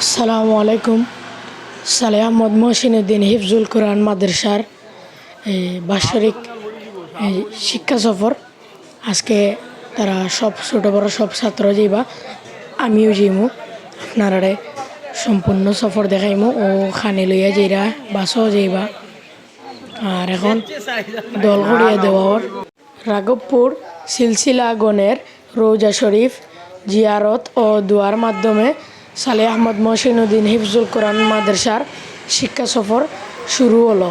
আসসালামু আলাইকুম। সালে আহমদ মহসিনুদ্দিন হিফজুল কোরআন মাদ্রাসার এই বাৎসরিক এই শিক্ষা সফর। আজকে তারা সব ছোটো, বড় সব ছাত্র যাইবা, আমিও যাইমু আপনারা সম্পূর্ণ সফর দেখাইমু ও খানি লইয়া যাইরা বাসও যাইবা। আর এখন দল করিয়া দেওয়ার রাঘবপুর সিলসিলা গণের রৌজা শরীফ জিয়ারত ও দোয়ার মাধ্যমে সালে আহমদ মহসিনুদ্দিন হিফজুল কোরআন মাদ্রাসার শিক্ষা সফর শুরু হলো।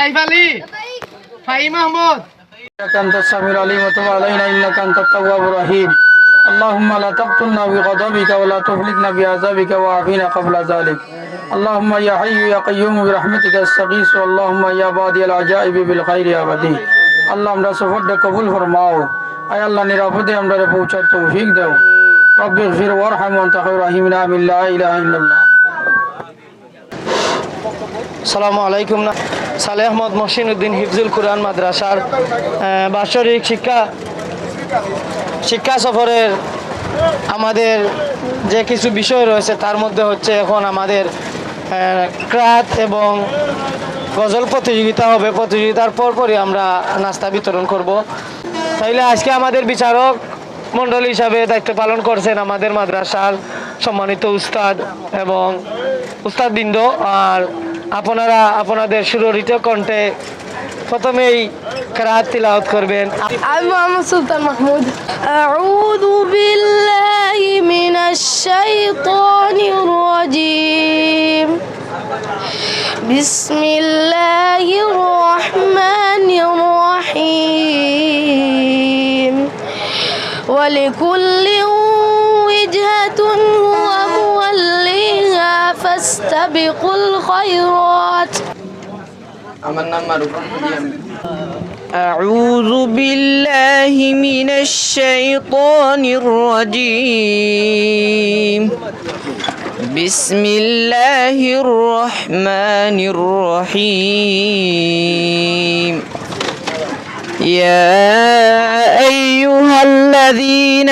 সাইফ আলী ফাহিম আহমদ إنك أنت السميع العليم وتب علينا إنك أنت التواب الرحيم اللهم لا تقتلنا بغضبك ولا تهلكنا بعذابك وعافنا قبل ذلك اللهم يا حي يا قيوم برحمتك استغيث اللهم يا بادي العجائب بالخير يا بديع আল্লাহ আমরা সফরটা কবুল ফরমাও আয় আল্লাহ নিরাপদে আমরা পৌঁছার তৌফিক দাও রব্বি গফির ওয়ারহাম ওয়া আনতা খায়রুর রাহিমিন আমিন লা ইলাহা ইল্লাল্লাহ সালামু আলাইকুম না সালে আহমদ মহসিন উদ্দিন হিফজুল কুরআন মাদ্রাসার বাৎসরিক শিক্ষা শিক্ষা সফরের আমাদের যে কিছু বিষয় রয়েছে তার মধ্যে হচ্ছে এখন আমাদের ক্রাত এবং গজল প্রতিযোগিতা হবে। প্রতিযোগিতার পরপরই আমরা নাস্তা বিতরণ করব। তাইলে আজকে আমাদের বিচারক মণ্ডলী হিসাবে দায়িত্ব পালন করছেন আমাদের মাদ্রাসার সম্মানিত উস্তাদ এবং উস্তাদবৃন্দ। আর আপনারা আপনাদের সুররিত কণ্ঠে প্রথমেই কেরাত তিলাওয়াত করবেন আমি মোহাম্মদ সুলতান মাহমুদ أعوذ بالله من الشيطان الرجيم بسم الله الرحمن الرحيم ولكل وجهة هو موليها فاستبقوا الخيرات. أعوذ بالله من الشيطان الرجيم. بسم الله الرحمن الرحيم. يا الذين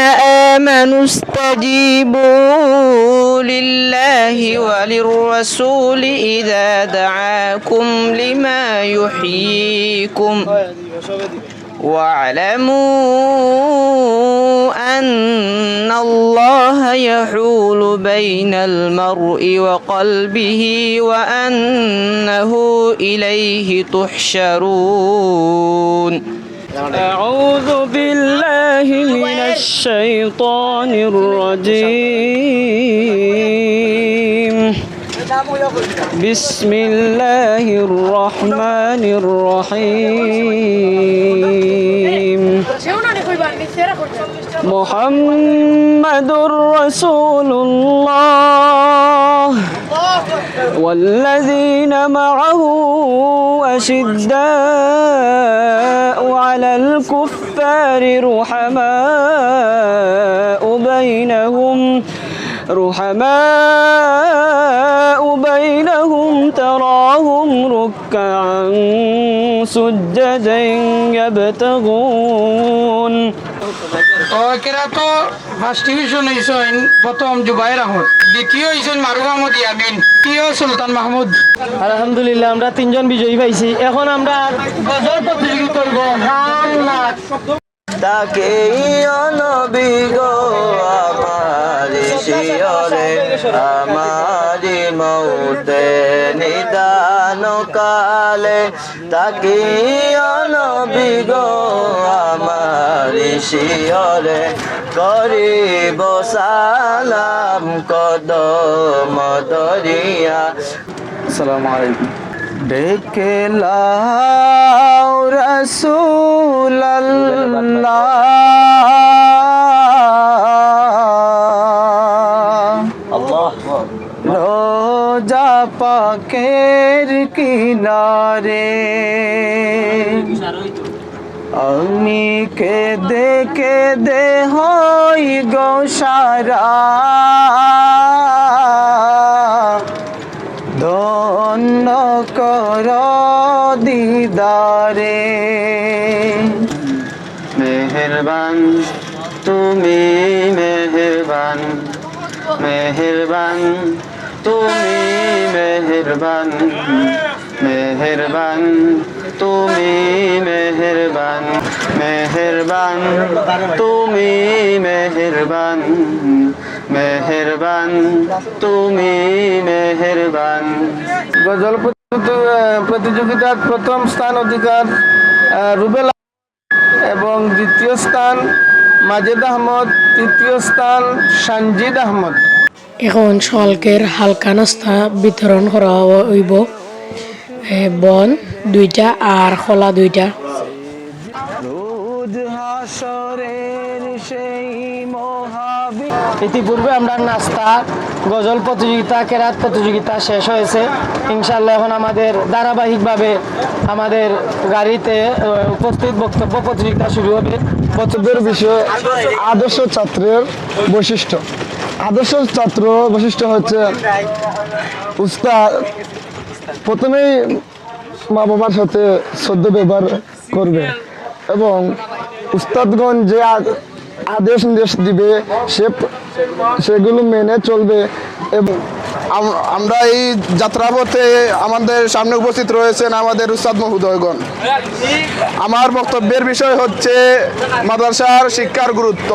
آمنوا استجيبوا لله وللرسول إذا دعاكم لما يحييكم واعلموا أن الله يحول بين المرء وقلبه وأنه إليه تحشرون أعوذ بالله من الشيطان الرجيم. بسم الله الرحمن الرحيم. محمد رسول الله. والذين معه أشداء على الكفار رحماء بينهم رحماء بينهم تراهم ركعا سجدا يبتغون কেরা তো ফার্স্ট ডিভিশন হইছেন প্রথম জুবাইর আহমদ দ্বিতীয় হইছেন মারুফ আহমদ ইয়ামিন দ্বিতীয় সুলতান মাহমুদ আলহামদুলিল্লাহ আমরা তিনজন বিজয়ী পাইছি এখন আমরা গজল প্রতিযোগিতা করবো গান নাচ তাকে নবী গো আমার শিয়রে আমারি মৌতে নিদান কালে তাকে নবী গো আমার শিয়রে করিব সালাম কদম দরিয়া। আসসালামু আলাইকুম। ডেকে লাও রসুল্লাহ রোজা পাকের কিনারে। আমি কে দেখে দে হই গোসারা ধন্য কর দিদারে। মেহেরবান, তুমি মেহেরবান। মেহেরবান, তুমি মেহেরবান মেহেরবান, তুমি মেহেরবান মেহেরবান, তুমি মেহেরবান মেহেরবান, তুমি মেহেরবান। গজল প্রতিযোগিতা- প্রতিযোগিতার প্রথম স্থান অধিকার রুবেল এবং দ্বিতীয় স্থান মাজেদ আহমদ, তৃতীয় স্থান সঞ্জিদ আহমদ। এখন সকালকের হালকা নাস্তা বিতরণ করা হইব। বন দুইটা আর খোলা দুইটা। ইতিপূর্বে আমরা নাস্তা গজল প্রতিযোগিতা কেরাত প্রতিযোগিতা শেষ হয়েছে ইনশাল্লাহ এখন আমাদের ধারাবাহিকভাবে আমাদের গাড়িতে উপস্থিত বক্তব্য প্রতিযোগিতা শুরু হবে। বক্তব্যের বিষয় আদর্শ ছাত্রের বৈশিষ্ট্য। আদর্শ ছাত্র বৈশিষ্ট্য হচ্ছে উস্তাদ। প্রথমেই মা বাবার সাথে শ্রদ্ধ ব্যবহার করবে এবং উস্তাদগণ যে আদেশ নির্দেশ দিবে, সে সেগুলো মেনে চলবে এবং আমরা এই যাত্রাপথে আমাদের সামনে উপস্থিত রয়েছেন আমাদের উস্তাদ মহোদয়গণ। আমার বক্তব্যের বিষয় হচ্ছে মাদ্রাসার শিক্ষার গুরুত্ব।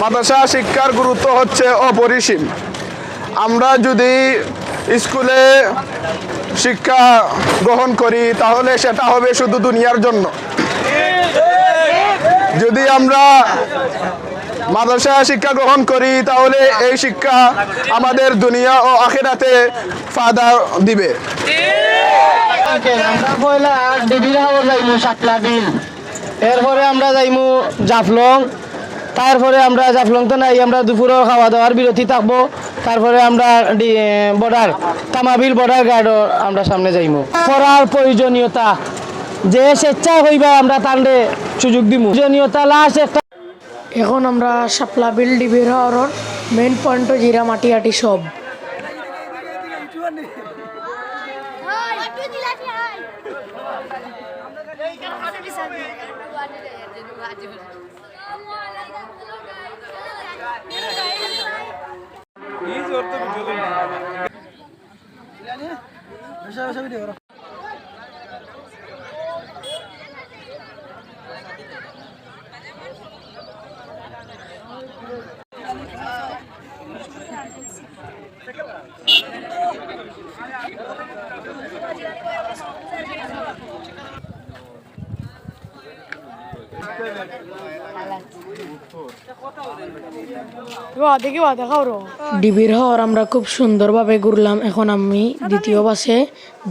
মাদ্রাসা শিক্ষার গুরুত্ব হচ্ছে অপরিসীম। আমরা যদি স্কুলে শিক্ষা গ্রহণ করি, তাহলে সেটা হবে শুধু দুনিয়ার জন্য। যদি আমরা মাদ্রাসা শিক্ষা গ্রহণ করি, তাহলে এই শিক্ষা আমাদের দুনিয়া ও আখেরাতে ফায়দা দিবে। এরপরে আমরা যাইমু জাফলং। তারপরে আমরা জাফলং তো নাই, আমরা দুপুরের খাওয়া দাওয়ার বিরতি থাকব। তারপরে আমরা বর্ডার, তামাবিল বর্ডার গার্ডও আমরা সামনে যাইমু। পড়ার প্রয়োজনীয়তা, যে স্বেচ্ছা হইবা আমরা তান্ডে সুযোগ দিমু। প্রয়োজনীয়তা লাস্ট একটা এখন আমরা শাপলা বিল ডিবির মেইন পয়েন্ট জিরা মাটি আটি সব। ভিডিও ডিবির হর আমরা খুব সুন্দরভাবে ঘুরলাম। এখন আমি দ্বিতীয় বাসে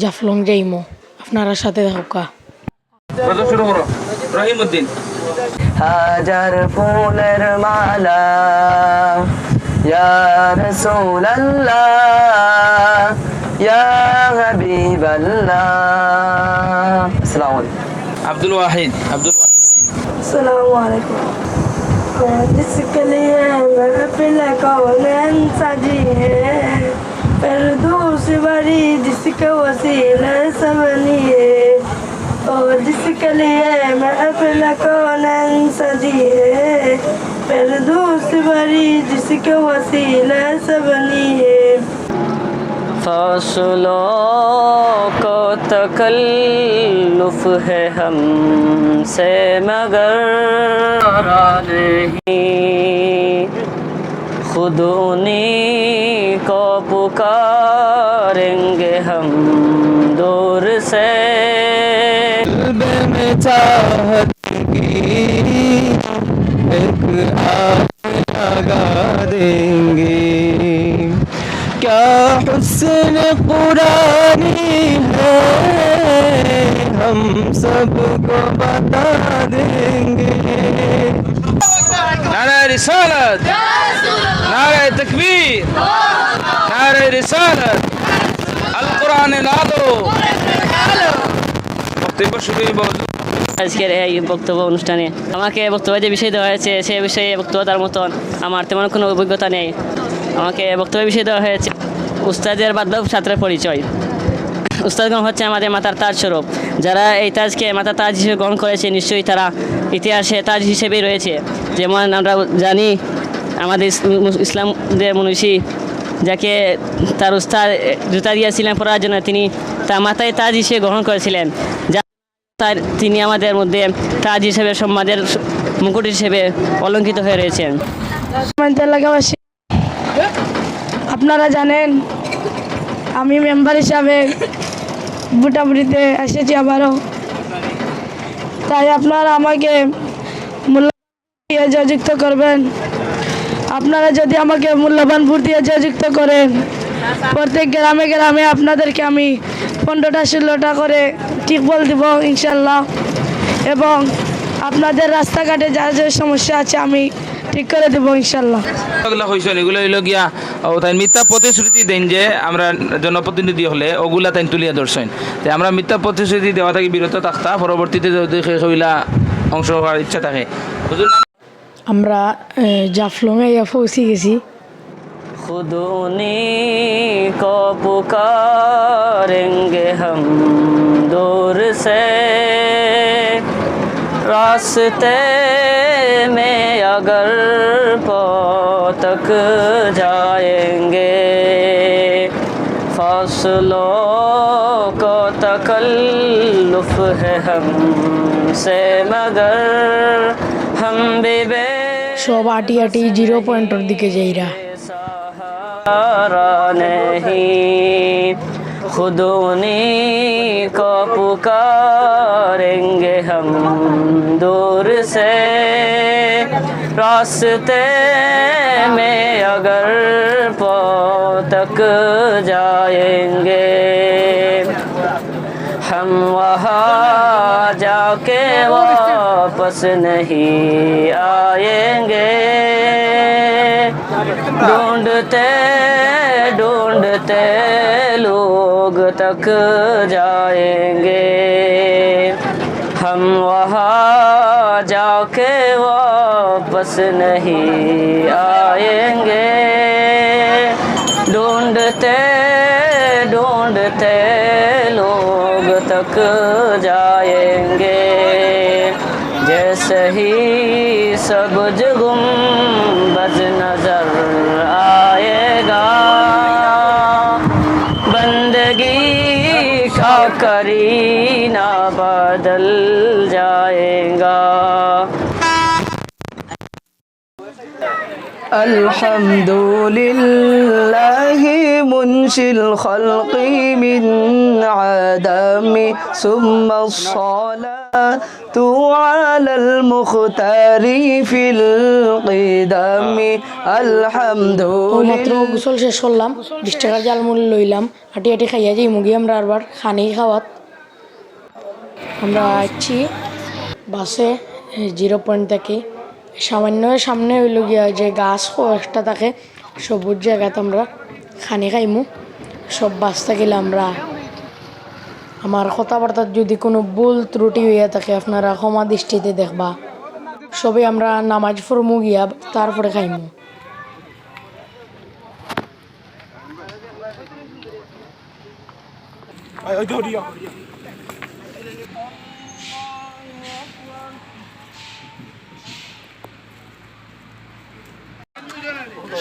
জাফলং যাইমো। আপনারা সাথে দেখা হাজার ফুলের মালা ইয়া আব্দুল ওয়াহিদ। আব্দুল আসসালামু আলাইকুম। जिसके लिए महफिल कौन सजी है फिरदौस बड़ी जिसके वसीले सबनी है और जिसके लिए महफिल कौन सजी है फिरदौस बड़ी जिसके वसीले सबनी है فاصلوں کو تکلف ہے ہم سے، مگر خود انہی کو پکاریں گے ہم دور سے۔ میں چاہت کی ایک آگ لگا دیں हुस्न पुरानी है हम सबको बता देंगे नारा रिसालत नारा तकबीर नारा रिसालत আল কোরআনে নাদো বক্তব্য শুরু আজকের এই বক্তব্য অনুষ্ঠানে আমাকে বক্তব্য যে বিষয় দেওয়া হয়েছে সে বিষয়ে বক্তব্য তার মতন আমার তেমন কোনো অভিজ্ঞতা নেই আমাকে বক্তব্য বিষয় দেওয়া হয়েছে উস্তাদের বাধ্যক ছাত্রের পরিচয়। উস্তাদগণ হচ্ছে আমাদের মাতার তাজ স্বরূপ। যারা এই তাজকে মাতার তাজ হিসেবে গ্রহণ করেছে, নিশ্চয়ই তারা ইতিহাসে তাজ হিসেবেই রয়েছে। যেমন আমরা জানি, আমাদের ইসলামদের মনীষী যাকে তার উস্তাদ জুতা দিয়েছিলেন পড়ার জন্য, তিনি তার মাথায় তাজ হিসেবে গ্রহণ করেছিলেন। যা তার তিনি আমাদের মধ্যে তাজ হিসেবে সম্মানের মুকুট হিসেবে অলঙ্কিত হয়ে রয়েছেন। আপনারা জানেন, আমি মেম্বার হিসাবে বুটাবুড়িতে এসেছি আবারও। তাই আপনারা আমাকে মূল্যবান দিয়ে করবেন। আপনারা যদি আমাকে মূল্যবান ভোট দিয়ে জয়যুক্ত করেন, প্রত্যেক গ্রামে গ্রামে আপনাদেরকে আমি পনেরোটা, ষোলোটা করে ঠিক বল দিব, ইনশাল্লাহ। এবং আপনাদের রাস্তাঘাটে যা যা সমস্যা আছে আমি ঠিক করে দেবো ইনশাল্লাহ। এগুলো হয়েছেন এগুলো হইল গিয়া তাই মিথ্যা প্রতিশ্রুতি দেন যে আমরা জনপ্রতিনিধি হলে ওগুলা তাই তুলিয়া ধরছেন। তাই আমরা মিথ্যা প্রতিশ্রুতি দেওয়া থাকি বিরত থাকতা পরবর্তীতে যদি হইলা অংশ হওয়ার ইচ্ছা থাকে। আমরা জাফলংয়ে পৌঁছে গেছি। খুদুনি কো হম দূর সে রাস্তে মে اگر پوتک جائیں گے۔ فاصلوں کو تکلف ہے ہم سے مگر ہم بھی بے بے সব আটি دکے جائی رہا۔ سہارا نہیں خود انہی کو پکاریں گے ہم دور سے۔ راستے میں اگر پو تک جائیں گے، ہم وہاں جا کے واپس نہیں آئیں گے۔ ڈھونڈتے ڈھونڈتے لوگ تک جائیں گے۔ واپس نہیں آئیں گے ڈھونڈتے ڈھونڈتے لوگ تک جائیں گے جیسے ہی سب الحمد لله منشي الخلق من عدم ثم الصلاة على المختار في القدم الحمد মাত্র গোসল শেষ করলাম বিশ টাকার জালমুল লইলাম আটি আটি খাইয়া যাই মুগি আমরা আরবার খানি খাওয়াত আমরা আসছি বাসে জিরো পয়েন্ট থেকে সামান্য সামনে হইল গিয়া যে গাছ একটা থাকে, সবুজ জায়গাতে আমরা খানি খাইমু। সব বাস গেলে আমরা আমার কথাবার্তার যদি কোনো ভুল ত্রুটি হইয়া থাকে, আপনারা ক্ষমা দৃষ্টিতে দেখবা। সবে আমরা নামাজ ফরমু গিয়া, তারপরে খাইমু।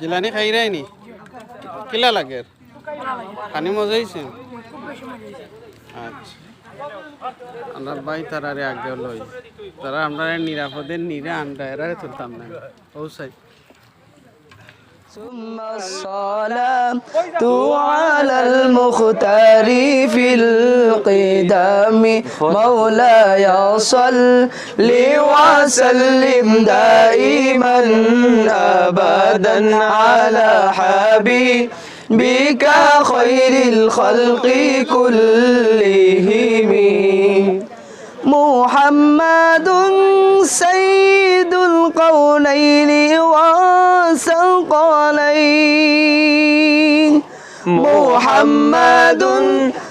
জিলানি খাই রাইনি কিলা লাগে? খানি মজা হয়েছে আচ্ছা। আমরা ভাই তারারে আগে লই। তারা আমরা নিরাপদে নিরে আন্ডা এরারে তুলতাম না। পৌঁছাই ثم الصلاة على المختار في القدام مولاي صل وسلم دائما أبدا على حبيبك خير الخلق كلهم. محمد سيد القولين والثقلين محمد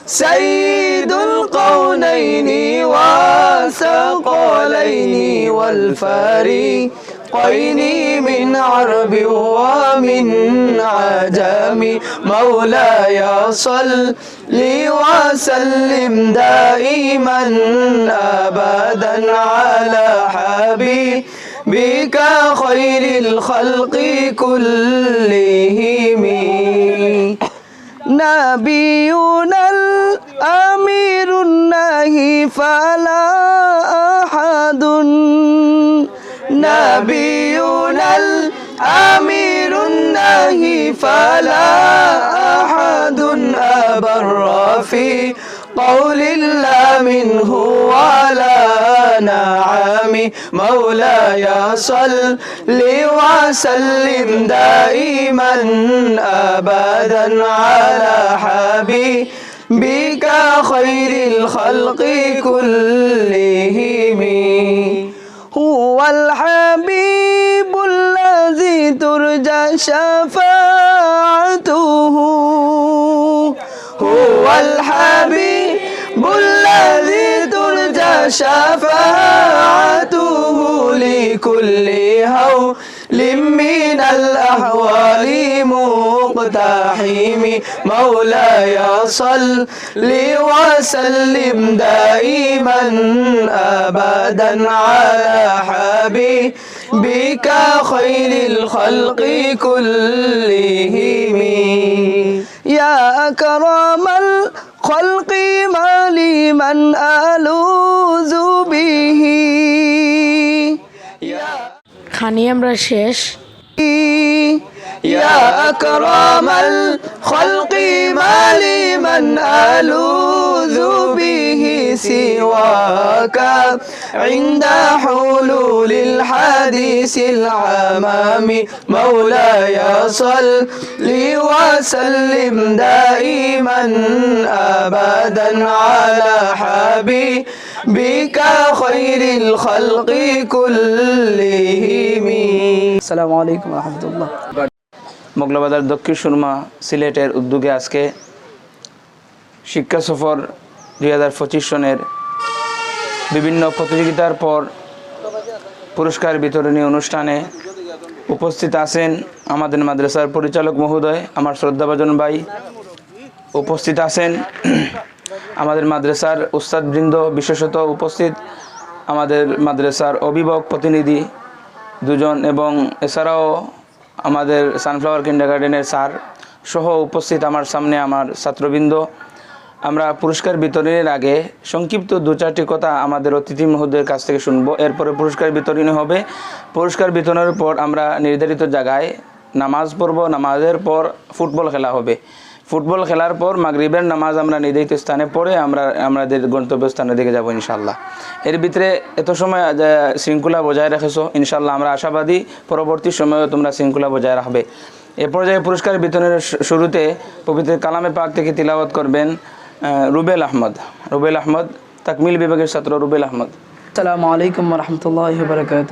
سيد القونين والثقلين والفريقين من عرب ومن عجم. مولاي صل وسلم دائما أبدا على حبيبك خير الخلق كلهم. نبينا الأمير الناهي فلا أحد نبينا الأمير الناهي فلا أحد أبر في قول الله منه ولا نعم مولاي صل وسلم دائما أبدا على حبيبك خير الخلق كلهم. هو الحبيب الذي ترجى شفاعته. هو الحبيب الذي ترجى شفاعته لكل هول من الأحوال مقتحم. مولاي صل وسلم دائما أبدا على حبيبك خير الخلق كلهم. يا أكرم الخلق ما لي من ألوذ به খানি আমরা শেষ يا أكرم الخلق ما لي من ألوذ به سواك عند حلول الحديث العمام مولاي صل وسلم دائما أبدا على حبيبك خير الخلق كلهم السلام عليكم ورحمة الله মগলাবাজার দক্ষিণ সুরমা সিলেটের উদ্যোগে আজকে শিক্ষা সফর দুই হাজার পঁচিশ সনের বিভিন্ন প্রতিযোগিতার পর পুরস্কার বিতরণী অনুষ্ঠানে উপস্থিত আছেন আমাদের মাদ্রাসার পরিচালক মহোদয় আমার শ্রদ্ধাভাজন ভাই উপস্থিত আছেন আমাদের মাদ্রাসার উস্তাদবৃন্দ, বিশেষত উপস্থিত আমাদের মাদ্রাসার অভিভাবক প্রতিনিধি দুজন এবং এছাড়াও আমাদের সানফ্লাওয়ার কিন্ডার গার্ডেনের স্যার সহ উপস্থিত আমার সামনে আমার ছাত্রবৃন্দ। আমরা পুরস্কার বিতরণের আগে সংক্ষিপ্ত দু চারটি কথা আমাদের অতিথি মহোদয়ের কাছ থেকে শুনব। এরপরে পুরস্কার বিতরণী হবে। পুরস্কার বিতরণের পর আমরা নির্ধারিত জায়গায় নামাজ পড়ব। নামাজের পর ফুটবল খেলা হবে। ফুটবল খেলার পর মাগরিবের নামাজ আমরা নির্ধারিত স্থানে পড়ে আমরা আমাদের গন্তব্যস্থানের দিকে যাব ইনশাল্লাহ এর ভিতরে এত সময় শৃঙ্খলা বজায় রেখেছো ইনশাল্লাহ আমরা আশাবাদী পরবর্তী সময়েও তোমরা শৃঙ্খলা বজায় রাখবে। এ পর্যায়ে পুরস্কার বিতরণের শুরুতে পবিত্র কালামে পাক থেকে তিলাওয়াত করবেন রুবেল আহমদ। রুবেল আহমদ, তাকমিল বিভাগের ছাত্র রুবেল আহমদ। আসসালামু আলাইকুম রহমতুল্লাহ বারকাত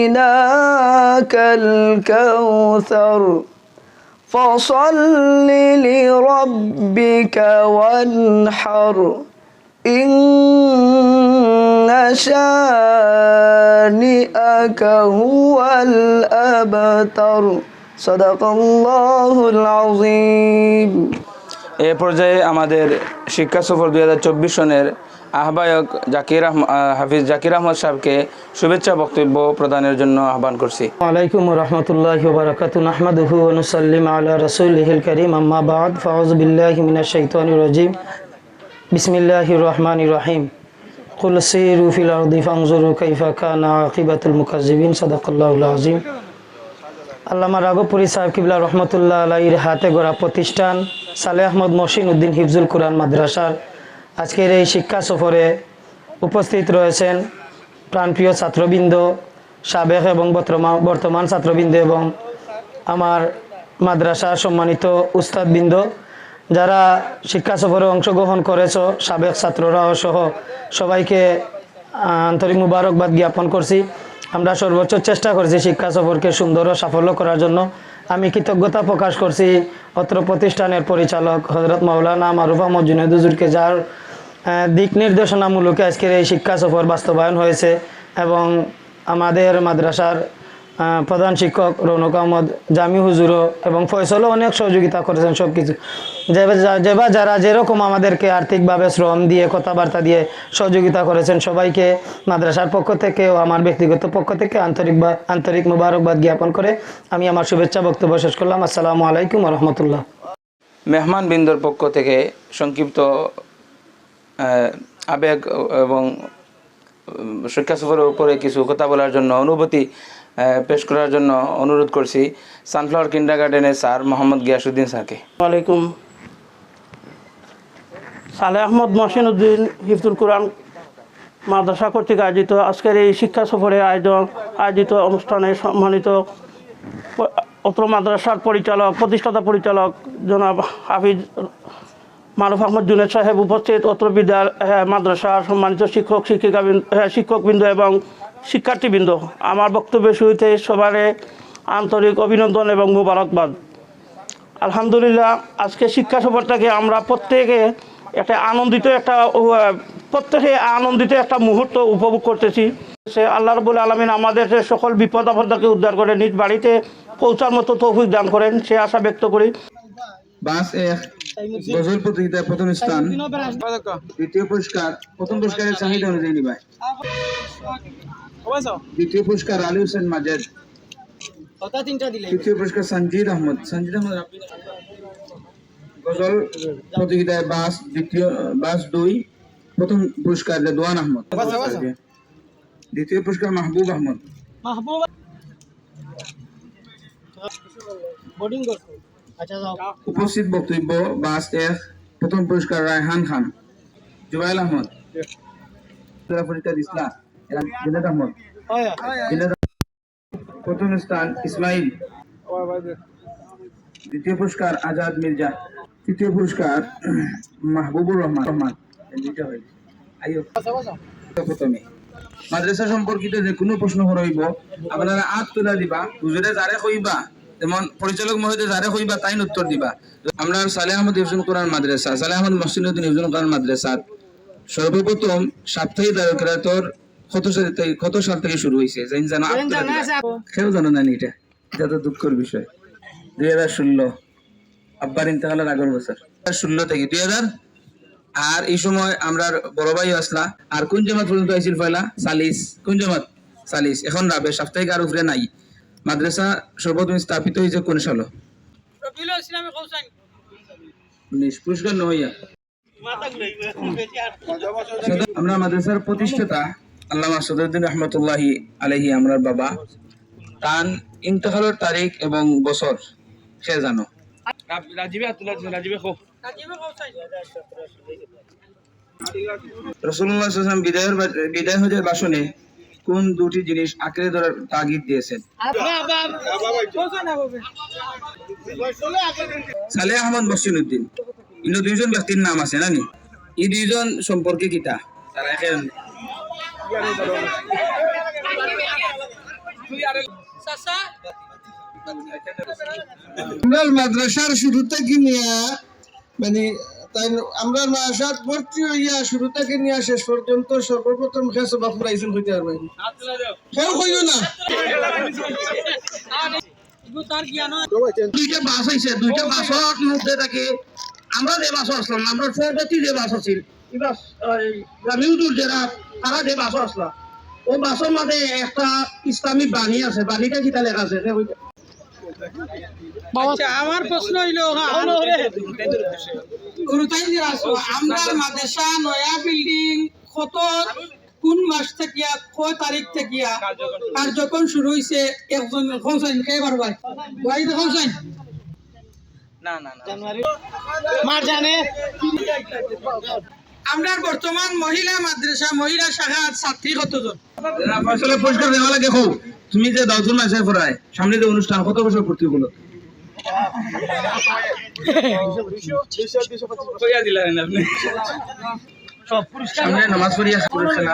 أعطيناك الكوثر فصل لربك وانحر إن شانئك هو الأبتر صدق الله العظيم এ পর্যায়ে আমাদের শিক্ষা সফর দুই হাজার চব্বিশ সনের আহ্বায়ক জাকির আহম- আহ, হাফিজ জাকির আহমদ সাহেবকে শুভেচ্ছা বক্তব্য প্রদানের জন্য আহ্বান করছি عليكم ورحمة الله وبركاته نحمده ونسلم على رسوله الكريم أما بعد فأعوذ بالله من الشيطان الرجيم بسم الله الرحمن الرحيم قل سيروا في الأرض فانظروا كيف كان عاقبة المكذبين صدق الله العظيم আল্লামা রাগপুরি সাহেব কিবলা রহমতুল্লাহ আলাইর হাতে গড়া প্রতিষ্ঠান সালে আহমদ মহসিন উদ্দিন হিফজুল কোরআন মাদ্রাসার আজকের এই শিক্ষা সফরে উপস্থিত রয়েছেন প্রাণপ্রিয় ছাত্রবৃন্দ, সাবেক এবং বর্তমান ছাত্রবৃন্দ এবং আমার মাদ্রাসা সম্মানিত উস্তাদবৃন্দ, যারা শিক্ষা সফরে অংশগ্রহণ করেছ, সাবেক ছাত্ররাও সহ সবাইকে আন্তরিক মুবারকবাদ জ্ঞাপন করছি। আমরা সর্বোচ্চ চেষ্টা করছি শিক্ষা সফরকে সুন্দর ও সাফল্য করার জন্য। আমি কৃতজ্ঞতা প্রকাশ করছি অত্র প্রতিষ্ঠানের পরিচালক হজরত মাওলানা মারুফ আহমদ দুজুরকে যার দিক নির্দেশনামূলকে আজকের এই শিক্ষা সফর বাস্তবায়ন হয়েছে এবং আমাদের মাদ্রাসার প্রধান শিক্ষক রৌনক আহমদ জামি হুজুরও এবং ফয়সলও অনেক সহযোগিতা করেছেন সব কিছু যেবা যারা যেরকম আমাদেরকে আর্থিকভাবে শ্রম দিয়ে, কথাবার্তা দিয়ে সহযোগিতা করেছেন, সবাইকে মাদ্রাসার পক্ষ থেকে ও আমার ব্যক্তিগত পক্ষ থেকে আন্তরিক বা- আন্তরিক মুবারকবাদ জ্ঞাপন করে আমি আমার শুভেচ্ছা বক্তব্য শেষ করলাম। আসসালামু আলাইকুম রহমতুল্লাহ। মেহমান বিন্দুর পক্ষ থেকে সংক্ষিপ্ত আবেগ এবং শিক্ষা সফরের উপরে কিছু কথা বলার জন্য অনুভূতি পেশ করার জন্য অনুরোধ করছি সানফ্লাওয়ার কিন্ডার গার্ডেনের স্যার মোহাম্মদ গিয়াসুদ্দিন স্যারকে। আলাইকুম সালে আহমদ মহসিন উদ্দিন হিফতুল কোরআন মাদ্রাসা কর্তৃক আয়োজিত আজকের এই শিক্ষা সফরে আয়োজন আয়োজিত অনুষ্ঠানে সম্মানিত অত্র মাদ্রাসার পরিচালক, প্রতিষ্ঠাতা পরিচালক জনাব হাফিজ মারুফ আহমদ জুনেদ সাহেব উপস্থিত। অত্র বিদ্যালয় মাদ্রাসার সম্মানিত শিক্ষক শিক্ষিকা শিক্ষকবৃন্দ এবং শিক্ষার্থীবৃন্দ আমার বক্তব্যের শুরুতে সবারে আন্তরিক অভিনন্দন এবং মুবারকবাদ। আলহামদুলিল্লাহ আজকে শিক্ষা সফরটাকে আমরা প্রত্যেকে একটা আনন্দিত একটা প্রত্যেকে আনন্দিত একটা মুহূর্ত উপভোগ করতেছি। সে আল্লাহ রবুল আলমিন আমাদের সকল বিপদ আপদাকে উদ্ধার করে নিজ বাড়িতে পৌঁছার মতো তৌফিক দান করেন সে আশা ব্যক্ত করি। বাস এক গজল প্রতিযোগিতায় প্রথম স্থান। দ্বিতীয় পুরস্কার প্রথম পুরস্কারের চাহিদা অনুযায়ী নিবায় দ্বিতীয় পুরস্কার আলী হোসেন মাজেদ। তৃতীয় পুরস্কার সঞ্জিদ আহমদ। সঞ্জিদ আহমদ গজল প্রতিযোগিতায় বাস দ্বিতীয় বাস দুই প্রথম পুরস্কার রেদওয়ান আহমদ। দ্বিতীয় পুরস্কার মাহবুব আহমদ। উপস্থিত বক্তব্য বাস এক প্রথম পুরস্কার রায়হান খান। জুবাইল আহমদ। পরিষদ ইসলাম। জিনাদ আহমদ। প্রথম স্থান ইসমাইল। দ্বিতীয় পুরস্কার আজাদ মির্জা। তৃতীয় পুরস্কার মাহবুবুর রহমান। রহমান। প্রথমে। মাদ্রাসা সম্পর্কিত যে কোনো প্রশ্ন হইব আপনারা আট তুলা দিবা হুজুরে যারে কইবা যেমন পরিচালক মহোদয় যারে কইবা তাই উত্তর দিবা। আমরা সালে আহমদ ইফজুল কোরআন মাদ্রাসা সালে আহমদ মহসিনুদ্দিন ইফজুল কোরআন মাদ্রাসা সর্বপ্রথম সাপ্তাহিক দায়করাতর কত সাল থেকে কত সাল থেকে শুরু হয়েছে জানি জানো। কেউ জানো না এটা এটা তো দুঃখের বিষয়। দুই হাজার ষোলো আব্বার ইন্তেকালের আগের বছর। ষোলো থেকে দুই হাজার আর এই সময় আমরা বড় ভাই আসলা। আর কোন জামাত পর্যন্ত আইছিল পয়লা? সালিস। কোন জামাত? সালিস। এখন রাবে সাপ্তাহিক আর উপরে নাই। মাদ্রাসা সর্বপ্রথম স্থাপিত হয়েছে কোন সাল? উনিশ। পুরস্কার নহইয়া আমরা মাদ্রাসার প্রতিষ্ঠাতা আল্লামা সদরুদ্দিন রহমতুল্লাহি আলহি আমরার বাবা। তান ইন্তকালের তারিখ এবং বছর সে জানো। রসুল্লাহ সাল্লাম বিদায়ের বা- বিদায় হজের ভাষণে কোন দুটি জিনিস আঁকড়ে ধরার তাগিদ দিয়েছেন? সালেহ আহমদ মসিন উদ্দিন ইনো দুইজন ব্যক্তির নাম আছে নানি এই দুইজন সম্পর্কে কিতা? তারা মাদ্রাসার শুরু থেকে নিয়ে মানে তাই আমরা মাদ্রাসাত ভর্তি হইয়া শুরু থেকে নিয়ে, শেষ পর্যন্ত সর্বপ্রথম হইতে কেউ না। দুইটা বাস হয়েছে দুইটা বাসর মধ্যে থাকে। আমরা যে বাস আসলাম, আমরা পরবর্তী যে বাস গ্রামীণ যারা তারা যে বাস আসলাম ও বাসের মধ্যে একটা ইসলামিক বাণী আছে বাণীটা কিতা লেখা আছে আমার প্রশ্ন হইল আমরা মাদ্রাসা নয়া বিল্ডিং কত কোন মাস থেকে কয় তারিখ থেকে কার্যক্রম শুরু হয়েছে একজন হোসেন কে বারবার ওয়াইদ হোসেন মার জানে। আমরা বর্তমান মহিলা মাদ্রাসা মহিলা শাখা ছাত্রী কতজন? ফয়সালা পরিষ্কার দেওয়া লাগে হোক তুমি যে দশজন মাসে পড়ায় সামনে যে অনুষ্ঠান কত বছর ভর্তি হলো? সামনে নামাজ পড়িয়া খেলা।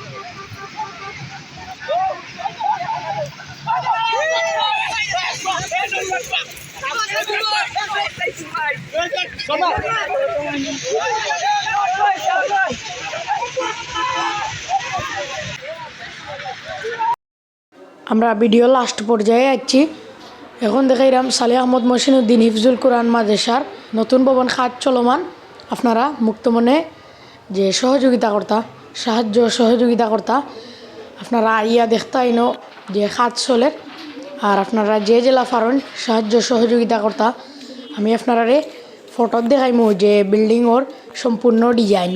আমরা ভিডিও লাস্ট পর্যায়ে যাচ্ছি এখন দেখাইলাম সালে আহমদ মসিনুদ্দিন হিফজুল কোরআন মাদ্রাসার নতুন ভবন খাত চলমান। আপনারা মুক্ত মনে যে সহযোগিতা কর্তা, সাহায্য সহযোগিতা কর্তা, আপনারা আইয়া দেখতে আইনো যে খাত চলে। আর আপনারা যে জেলা পারেন সাহায্য সহযোগিতা কর্তা, আমি আপনারা ফটো দেখাইমু যে বিল্ডিংয়ের সম্পূর্ণ ডিজাইন।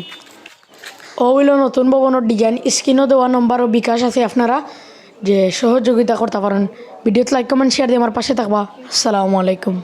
ও হইল নতুন ভবনের ডিজাইন। স্ক্রিনও দেওয়া নম্বর ও বিকাশ আছে আপনারা যে সহযোগিতা করতে পারেন। ভিডিওতে লাইক কমেন্ট শেয়ার দিয়ে আমার পাশে থাকবা। আসসালামু আলাইকুম।